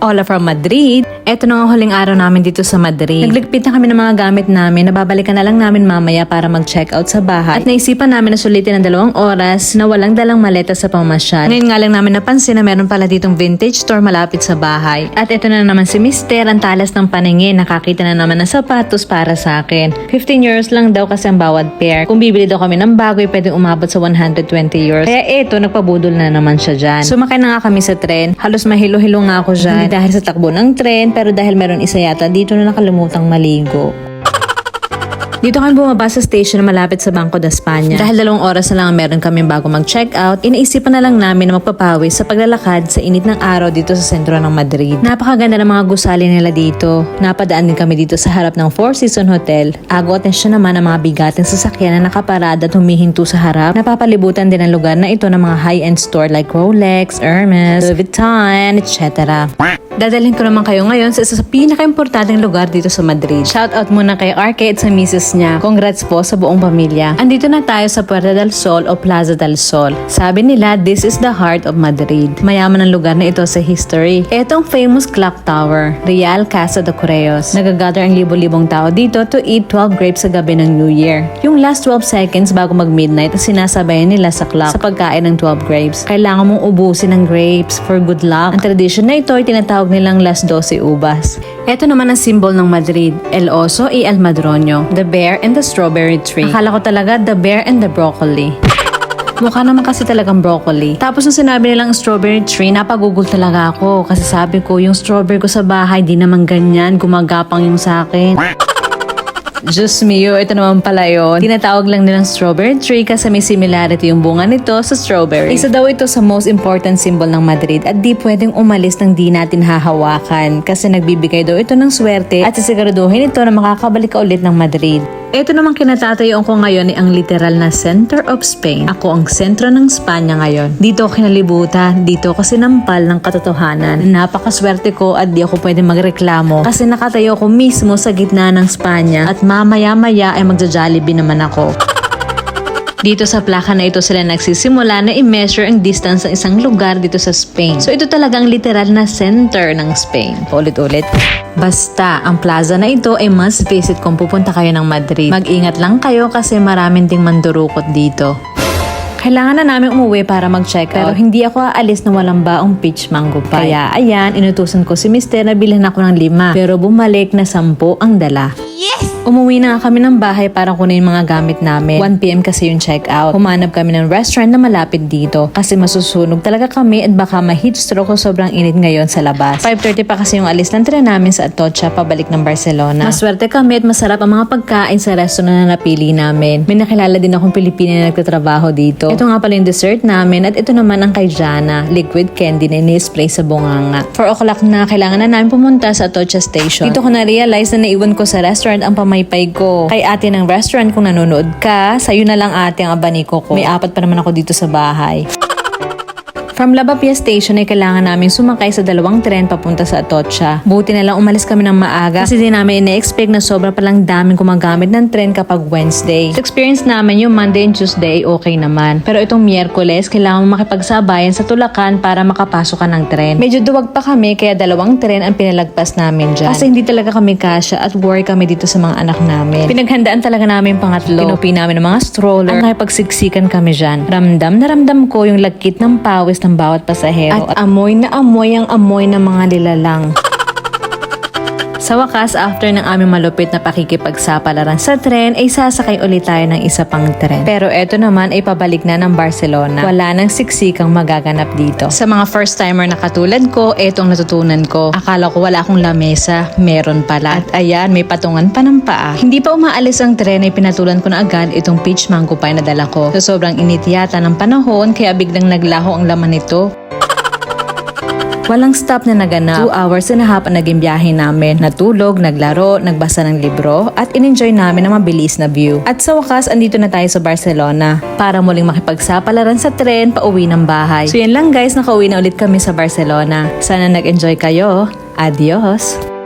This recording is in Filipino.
Hola from Madrid. Eto na ang huling araw namin dito sa Madrid. Nagligpit na kami ng mga gamit namin na babalikan na lang namin mamaya para mag-check out sa bahay. At naisipan namin na sulitin ng dalawang oras na walang dalang maleta sa pamasyal. Ngayon nga lang namin napansin na meron pala ditong vintage store malapit sa bahay. At eto na naman si Mister, ang talas ng paningin. Nakakita na naman ng sapatos para sa akin. 15 euros lang daw kasi ang bawat pair. Kung bibili daw kami ng bago, ay pwedeng umabot sa 120 euros. Kaya eto, nagpabudol na naman siya dyan. Sumakay na nga kami sa tren. Halos mahilo-hilo nga ako dyan. Hindi dahil sa takbo ng tren, pero dahil meron isa yata dito na nakalimutang maligo. Dito kami bumaba sa station na malapit sa Banco de España. Dahil dalawang oras na lang ang meron kami bago mag-check out, inaisipan na lang namin na magpapawis sa paglalakad sa init ng araw dito sa sentro ng Madrid. Napakaganda ng mga gusali nila dito. Napadaan din kami dito sa harap ng Four Seasons Hotel. Ago atensyon naman ang mga bigating sasakyan na nakaparada at humihinto sa harap. Napapalibutan din ang lugar na ito ng mga high-end store like Rolex, Hermes, Louis Vuitton, etc. Dadalhin ko naman kayo ngayon sa isa sa pinaka-importanteng lugar dito sa Madrid. Shoutout muna kay Arcade sa misis niya. Congrats po sa buong pamilya. Andito na tayo sa Puerta del Sol o Plaza del Sol. Sabi nila, this is the heart of Madrid. Mayaman ang lugar na ito sa history. Ito ang famous clock tower, Real Casa de Correos. Nagagather ang libo-libong tao dito to eat 12 grapes sa gabi ng New Year. Yung last 12 seconds bago mag-midnight, sinasabayan nila sa clock sa pagkain ng 12 grapes. Kailangan mong ubusin ng grapes for good luck. Ang tradisyon na ito ay tinatawag nilang las 12 ubas. Ito naman ang symbol ng Madrid, El Oso y El Madroño, the bear and the strawberry tree. Akala ko talaga the bear and the broccoli. Mukha naman kasi talagang broccoli. Tapos nung sinabi nilang strawberry tree, napagugol talaga ako. Kasi sabi ko, yung strawberry ko sa bahay, di naman ganyan. Gumagapang yung sa akin. Diyos mio, ito naman pala yun. Tinatawag lang nilang strawberry tree kasi may similarity yung bunga nito sa strawberry. Isa daw ito sa most important symbol ng Madrid at di pwedeng umalis ng di natin hahawakan kasi nagbibigay daw ito ng swerte at sisiguraduhin ito na makakabalik ka ulit ng Madrid. Ito naman kinatatayuan ko ngayon ay ang literal na center of Spain. Ako ang sentro ng Spanya ngayon. Dito ako kinalibutan, dito ako sinampal ng katotohanan. Napakaswerte ko at di ako pwede magreklamo kasi nakatayo ko mismo sa gitna ng Spanya at mamaya-maya ay magja-jollibee naman ako. Dito sa plaka na ito sila nagsisimula na i-measure ang distance ng isang lugar dito sa Spain. So ito talagang literal na center ng Spain. Ulit-ulit. Basta, ang plaza na ito ay must visit kung pupunta kayo ng Madrid. Mag-ingat lang kayo kasi maraming ding mandurukot dito. Kailangan na namin umuwi para mag-check out. Pero hindi ako aalis na walang baong peach mango pie. Kaya ayan, inutusan ko si Mister na bilhin ako ng lima. Pero bumalik na sampu ang dala. Umuwi na kami ng bahay para kunin yung mga gamit namin. 1pm kasi yung check-out. Humanap kami ng restaurant na malapit dito kasi masusunog talaga kami at baka ma-heat stroke o sobrang init ngayon sa labas. 5.30 pa kasi yung alis ng tren namin sa Atocha pabalik ng Barcelona. Maswerte kami at masarap ang mga pagkain sa restaurant na napili namin. May nakilala din akong Pilipina na nagtatrabaho dito. Ito nga pala yung dessert namin at ito naman ang kay Jana, liquid candy na in-spray sa bunganga. 4 o'clock na, kailangan na namin pumunta sa Atocha Station. Dito ko na-realize na naiwan ko sa restaurant ang pamaypay ko. Kay ate ng restaurant kung nanonood ka, sa'yo na lang ate ang abaniko ko. May apat pa naman ako dito sa bahay. From Labapia Station ay kailangan namin sumakay sa dalawang tren papunta sa Atocha. Buti na lang umalis kami ng maaga kasi di namin ina-expect na sobra palang daming gumagamit ng tren kapag Wednesday. Sa experience namin yung Monday and Tuesday okay naman. Pero itong Miyerkules, kailangan mo makipagsabayan sa tulakan para makapasok ka ng tren. Medyo duwag pa kami kaya dalawang tren ang pinalagpas namin dyan. Kasi hindi talaga kami kasya at worry kami dito sa mga anak namin. Pinaghandaan talaga namin pangatlo. Pinupi namin ng mga stroller at nakipagsiksikan kami dyan. Ramdam na ramdam ko yung lagkit ng pawis ng bawat pasahero at amoy na amoy ang amoy ng mga lilalang. Sa wakas, after ng aming malupit na pakikipagsapalaran sa tren, ay sasakay ulit tayo ng isa pang tren. Pero eto naman ay pabalik na ng Barcelona. Wala nang siksikang magaganap dito. Sa mga first timer na katulad ko, etong natutunan ko. Akala ko wala akong lamesa, meron pala. At ayan, may patungan pa ng paa. Hindi pa umaalis ang tren ay pinatulan ko na agad itong peach mango pie na dala ko. So sobrang init yata ng panahon kaya biglang naglaho ang laman nito. Walang stop na naganap. Two hours and a half ang naging biyahe namin. Natulog, naglaro, nagbasa ng libro, at in-enjoy namin ang mabilis na view. At sa wakas, andito na tayo sa Barcelona para muling makipagsapalaran sa tren pauwi ng bahay. So yan lang guys, nakauwi na ulit kami sa Barcelona. Sana nag-enjoy kayo. Adios!